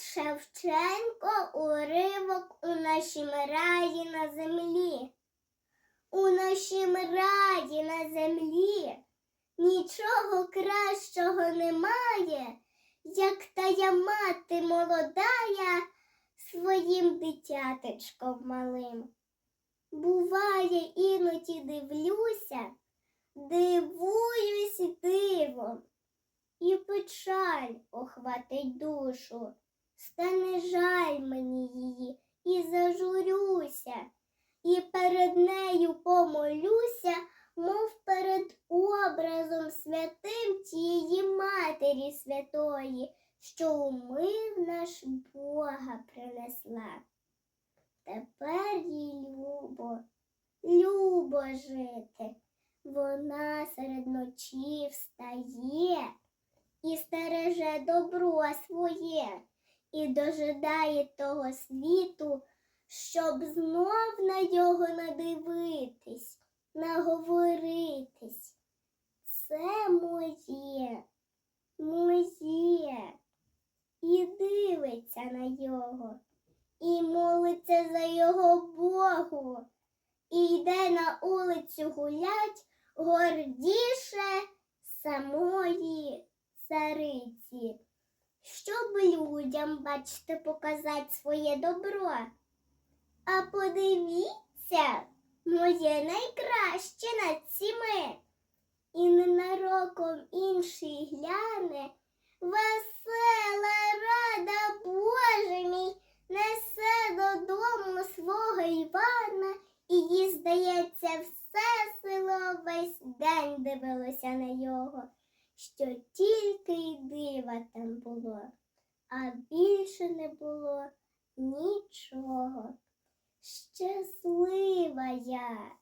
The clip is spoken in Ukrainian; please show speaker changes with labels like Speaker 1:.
Speaker 1: Шевченко уривок у нашім раї на землі. У нашім раї на землі нічого кращого немає, як тая мати молодая своїм дитятечком малим. Буває, іноді дивлюся, дивуюсь дивом, і печаль охватить душу. Стане жаль мені її, і зажурюся, і перед нею помолюся, мов перед образом святим тієї Матері Святої, що у мир наш Бога принесла. Тепер їй любо, любо жити. Вона серед ночі встає і стереже добро своє, і дожидає того світу, щоб знов на його надивитись, наговоритись. Це моє, моє, і дивиться на його, і молиться за його Богу, і йде на вулицю гулять гордіше самої цариці, щоб людям, бачите, показати своє добро. А подивіться, моє найкраще над всіми. І ненароком інший гляне, весела рада, Боже мій, несе додому свого Івана, і їй, здається, все село весь день дивилося на його що тільки й дива там було, а більше не було нічого. Щаслива я,